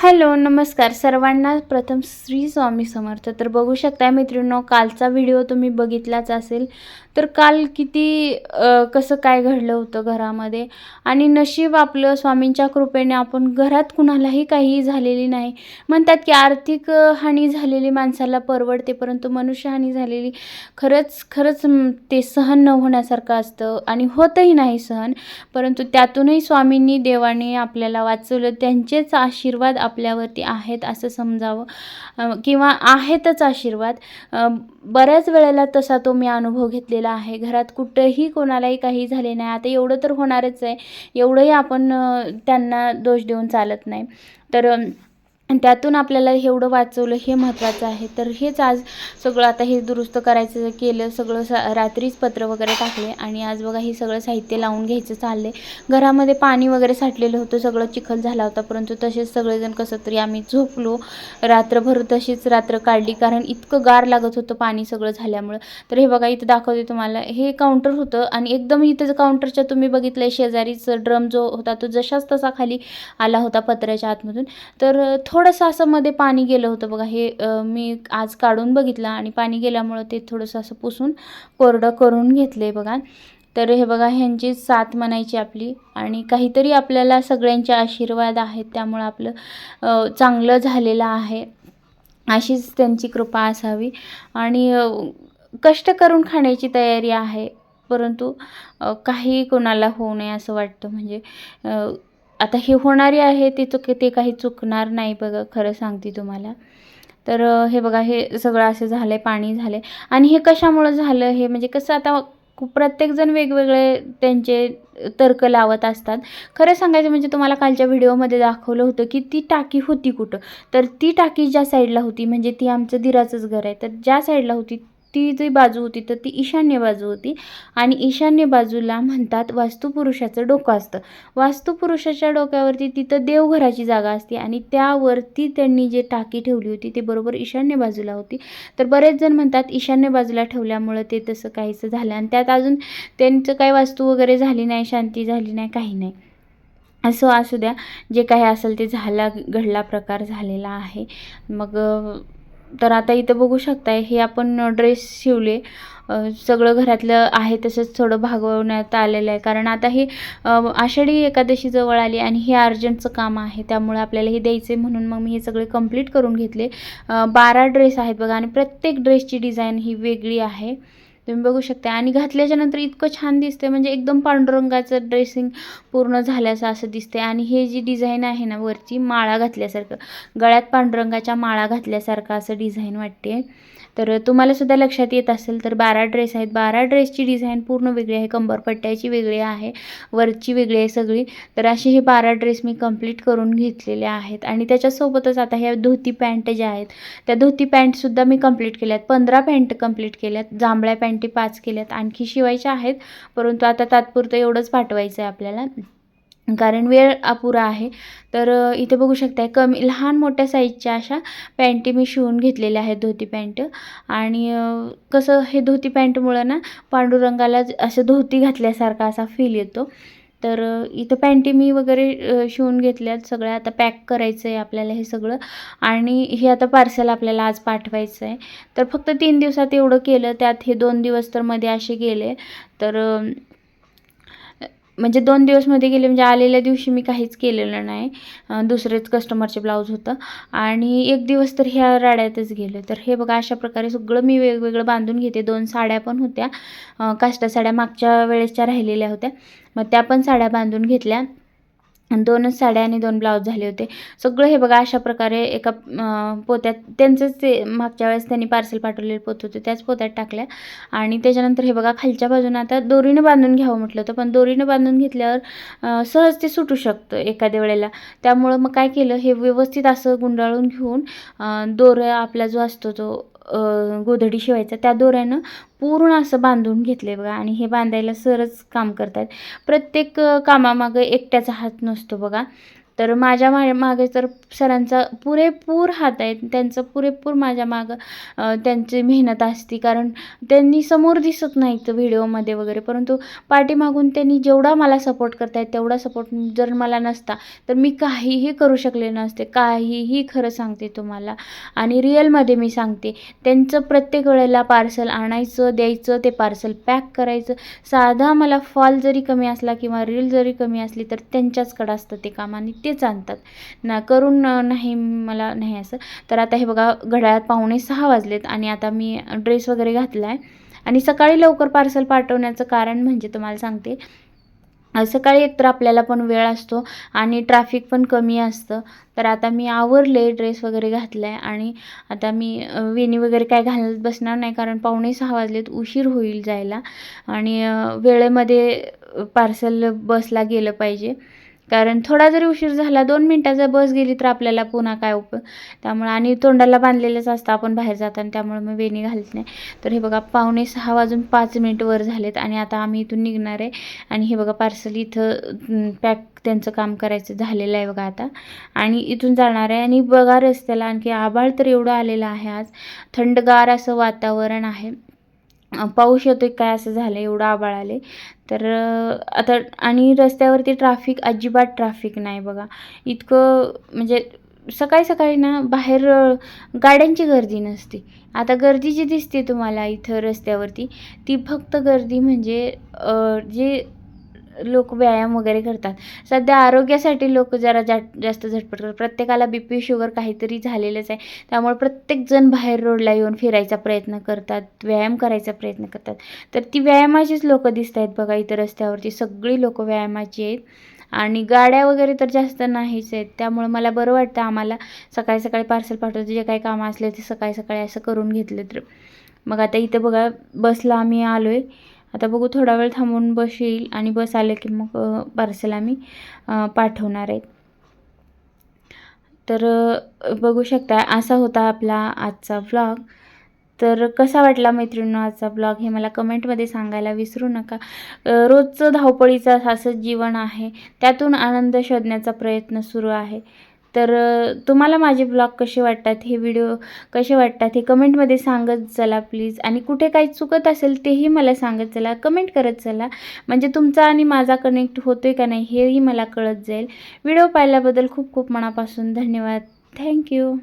Hello नमस्कार. सर्वांना प्रथम श्री स्वामी समर्थ. तर बघू शकता मैत्रिणींनो कालचा व्हिडिओ तुम्ही बघितलाच असेल. तर काल किती कसं काय घडलं होतं घरामध्ये? आणि नशीब आपलं स्वामींच्या कृपेने आपण घरात कुणालाही काही झालेली नाही. म्हणतात की आर्थिक हानी झालेली माणसाला परवडते परंतु मनुष्यहानी झालेली खरंच खरंच ते सहन न होण्यासारखं असतं आणि होतही नाही सहन. परंतु त्यातूनही स्वामींनी देवाने आपल्याला वाचवलं त्यांचेच आशीर्वाद आपल्यावरती आहेत असं समजावं. किंवा आहेतच आशीर्वाद. बऱ्याच वेळेला तसा तो मी अनुभव घेतलेला आहे. घरात कुठंही कोणालाही काही झाले नाही. आता एवढं तर होणारच आहे. एवढंही आपण त्यांना दोष देऊन चालत नाही. तर त्यातून आपल्याला एवढं वाचवलं हे महत्त्वाचं आहे. तर हेच आज सगळं आता हे दुरुस्त करायचं केलं सगळं सा रात्रीच पत्र वगैरे टाकले आणि आज बघा हे सगळं साहित्य लावून घ्यायचं चाललं घरामध्ये पाणी वगैरे साठलेलं होतं सगळं चिखल झाला होता परंतु तसेच सगळेजण कसं तरी आम्ही झोपलो. रात्रभर तशीच रात्र काढली कारण इतकं गार लागत होतं पाणी सगळं झाल्यामुळं. तर हे बघा इथं दाखवते तुम्हाला. हे काउंटर होतं आणि एकदम इथं काउंटरच्या तुम्ही बघितलं शेजारीच ड्रम जो होता तो जशाच तसा खाली आला होता पत्र्याच्या आतमधून. तर थोडं थोडंसं असं मध्ये पाणी गेलं होतं बघा. हे मी आज काढून बघितलं आणि पाणी गेल्यामुळं ते थोडंसं असं पुसून कोरडं करून घेतलं बघा. तर हे बघा ह्यांची साथ म्हणायची आपली. आणि काहीतरी आपल्याला सगळ्यांचे आशीर्वाद आहेत त्यामुळं आपलं चांगलं झालेलं आहे. अशीच त्यांची कृपा असावी. आणि कष्ट करून खाण्याची तयारी आहे. परंतु काही कोणाला होऊ नये असं वाटतं. म्हणजे आता हे होणारी आहे ते चुक ते काही चुकणार नाही बघा खरं सांगते तुम्हाला. तर हे बघा हे सगळं असं झालं आहे पाणी झालं आहे आणि हे कशामुळं झालं? हे म्हणजे कसं आता प्रत्येकजण वेगवेगळे त्यांचे तर्क लावत असतात. खरं सांगायचं म्हणजे तुम्हाला कालच्या व्हिडिओमध्ये दाखवलं होतं की ती टाकी होती कुठं? तर ती टाकी ज्या साईडला होती म्हणजे ती आमचं दिराचंच घर आहे. तर ज्या साईडला होती ती जी बाजू होती तर ती ईशान्य बाजू होती. आणि ईशान्य बाजूला म्हणतात वास्तुपुरुषाचं डोकं असतं. वास्तुपुरुषाच्या डोक्यावरती तिथं देवघराची जागा असते आणि त्यावरती त्यांनी जे टाकी ठेवली होती ते बरोबर ईशान्य बाजूला होती. तर बरेच जण म्हणतात ईशान्य बाजूला ठेवल्यामुळं ते तसं काहीसं झालं आणि त्यात अजून त्यांचं काही वास्तू वगैरे झाली नाही शांती झाली नाही काही नाही. असं असू द्या जे काही असेल ते झाला घडला प्रकार झालेला आहे. मग तर आता इथं बघू शकताय हे आपण ड्रेस शिवले. सगळं घरातलं आहे तसंच थोडं भागवण्यात आलेलं आहे. कारण आता हे आषाढी एकादशी जवळ आली आणि हे अर्जंटचं काम आहे. त्यामुळे आपल्याला हे द्यायचे म्हणून मग मी हे सगळे कंप्लीट करून घेतले. बारा ड्रेस आहेत बघा आणि प्रत्येक ड्रेसची डिझाईन ही वेगळी आहे. तुम्ही बघू शकता. आणि घातल्याच्यानंतर इतकं छान दिसते म्हणजे एकदम पांडुरंगाचं ड्रेसिंग पूर्ण झाल्याचं असं दिसते आणि हे जी डिझाईन आहे ना वरची माळा घातल्यासारखं गळ्यात पांडुरंगाच्या माळा घातल्यासारखं असं डिझाईन वाटते तर तुम्हाला सुद्धा लक्षात येत असेल तर बारा ड्रेस आहेत. बारा ड्रेसची डिझाईन पूर्ण वेगळी आहे. कंबरपट्ट्याची वेगळी आहे. वरची वेगळी आहे सगळी. तर असे हे बारा ड्रेस मी कंप्लीट करून घेतलेले आहेत. आणि त्याच्यासोबतच आता ह्या धोती पॅन्ट ज्या आहेत त्या धोती पॅन्टसुद्धा मी कंप्लीट केल्यात. पंधरा पॅन्ट कंप्लीट केल्यात. जांभळ्या पॅन्टी पाच केल्यात. आणखी शिवायच्या आहेत. परंतु आता तात्पुरतं एवढंच पाठवायचं आहे आपल्याला. कारण वेळ अपुरा आहे. तर इथे बघू शकताय कमी लहान मोठ्या साईजच्या अशा पॅन्टी मी शिवून घेतलेल्या आहेत धोती पॅन्ट आणि कसं हे धोती पॅन्टमुळं ना पांडुरंगाला असं धोती घातल्यासारखा असा फील येतो. तर इथं पॅन्टी मी वगैरे शिवून घेतल्यात सगळ्या आता पॅक करायचं आहे आपल्याला हे सगळं. आणि हे आता पार्सल आपल्याला आज पाठवायचं आहे तर फक्त तीन दिवसात एवढं केलं त्यात हे दोन दिवस तर मध्ये असे गेले. तर म्हणजे दोन दिवसमध्ये गेले म्हणजे आलेल्या दिवशी मी काहीच केलेलं नाही. दुसरेच कस्टमरचे ब्लाऊज होतं. आणि एक दिवस तर ह्या राड्यातच गेलं. तर हे बघा अशा प्रकारे सगळं मी वेगवेगळं बांधून घेते. दोन साड्या पण होत्या. काष्टा साड्या मागच्या वेळेसच्या राहिलेल्या होत्या. मग त्या पण साड्या बांधून घेतल्या. दोनच साड्या आणि दोन ब्लाऊज झाले होते. सगळं हे बघा अशा प्रकारे एका पोत्यात त्यांचंच ते मागच्या वेळेस त्यांनी पार्सल पाठवलेले पोत होते त्याच पोत्यात टाकल्या. आणि त्याच्यानंतर हे बघा खालच्या बाजूनं आता दोरीनं बांधून घ्यावं म्हटलं होतं पण दोरीनं बांधून घेतल्यावर सहज ते सुटू शकतं एखाद्या वेळेला. त्यामुळं मग काय केलं हे व्यवस्थित असं गुंडाळून घेऊन अं, आपला जो असतो तो गोधडी शिवायचा. त्या दोऱ्यानं पूर्ण असं बांधून घेतले बघा. आणि हे बांधायला सरच काम करतात प्रत्येक कामामागं एकट्याचा हात नसतो बघा. तर माझ्या मा मागे तर सरांचा पुरेपूर हात आहे. त्यांचं पुरेपूर माझ्या मागं त्यांची मेहनत असते. कारण त्यांनी समोर दिसत नाहीत व्हिडिओमध्ये वगैरे. परंतु पाठीमागून त्यांनी जेवढा मला सपोर्ट करतायत तेवढा सपोर्ट जर मला नसता तर मी काहीही करू शकले नसते. काहीही खरं सांगते तुम्हाला. आणि रिअलमध्ये मी सांगते त्यांचं प्रत्येक वेळेला पार्सल आणायचं द्यायचं ते पार्सल पॅक करायचं. साधा मला फॉल जरी कमी असला किंवा रील जरी कमी असली तर त्यांच्याचकडं असतं ते काम. आणि ते तेच आणतात ना करून नाही मला नाही असं. तर आता हे बघा घड्याळात पाहुणे सहा वाजलेत आणि आता मी ड्रेस वगैरे घातला आहे आणि सकाळी लवकर पार्सल पाठवण्याचं कारण म्हणजे तुम्हाला सांगते सकाळी एकतर आपल्याला पण वेळ असतो आणि ट्रॅफिक पण कमी असतं. तर आता मी आवरले ड्रेस वगैरे घातला आहे आणि आता मी वेणी वगैरे काय घालत बसणार नाही कारण पावणे सहा वाजलेत उशीर होईल जायला. आणि वेळेमध्ये पार्सल बसला गेलं पाहिजे. कारण थोडा जरी उशीर झाला दोन मिनटाचा बस गेली तर आपल्याला पुन्हा काय उपयोग त्यामुळे आणि तोंडाला बांधलेलंच असतं आपण बाहेर जाताना त्यामुळे मी वेणी घालत नाही. तर हे बघा पावणे सहा वाजून पाच मिनिट वर झालेत आणि आता आम्ही इथून निघणार आहे. आणि हे बघा पार्सल इथं पॅक त्यांचं काम करायचं झालेलं आहे बघा आता. आणि इथून जाणार आहे आणि बघा रस्त्याला आणखी आभाळ तर एवढं आलेलं आहे आज. थंडगार असं वातावरण आहे. पाऊस येतो आहे काय असं झालं एवढं आभाळ आले तर आता आणि रस्त्यावरती ट्राफिक अजिबात ट्राफिक नाही बघा. इतकं म्हणजे सकाळी सकाळी ना बाहेर गाड्यांची गर्दी नसते. आता गर्दी जी दिसते तुम्हाला इथं रस्त्यावरती ती फक्त गर्दी म्हणजे जे लोक व्यायाम वगैरे करतात. सध्या आरोग्यासाठी लोक जरा जा जास्त झटपट करतात. प्रत्येकाला बी पी शुगर काहीतरी झालेलंच आहे. त्यामुळे प्रत्येकजण बाहेर रोडला येऊन फिरायचा प्रयत्न करतात व्यायाम करायचा प्रयत्न करतात. तर ती व्यायामाचीच लोक दिसत आहेत बघा इथं रस्त्यावरती. सगळी लोक व्यायामाची आहेत. आणि गाड्या वगैरे तर जास्त नाहीच आहेत. त्यामुळे मला बरं वाटतं आम्हाला सकाळी सकाळी पार्सल पाठवतो जे काही कामं असले ते सकाळी सकाळी असं करून घेतलं तर. मग आता इथं बघा बसला आम्ही आलो आहे आता बघू थोडा वेळ थांबून बस येईल आणि बस आले की मग पार्सल आम्ही पाठवणार आहेत. तर बघू शकता असा होता आपला आजचा व्लॉग तर कसा वाटला मैत्रिणींनो आजचा ब्लॉग हे मला कमेंटमध्ये सांगायला विसरू नका. रोजचं धावपळीचं असं जीवन आहे. त्यातून आनंद शोधण्याचा प्रयत्न सुरू आहे. तर तुम्हाला माझे ब्लॉग कसे वाटतात हे व्हिडिओ कसे वाटतात हे कमेंटमध्ये सांगत चला प्लीज. आणि कुठे काही चुकत असेल तेही मला सांगत चला कमेंट करत चला. म्हणजे तुमचा आणि माझा कनेक्ट होतो आहे का नाही हेही मला कळत जाईल. व्हिडिओ पाहिल्याबद्दल खूप खूप मनापासून धन्यवाद. थँक्यू.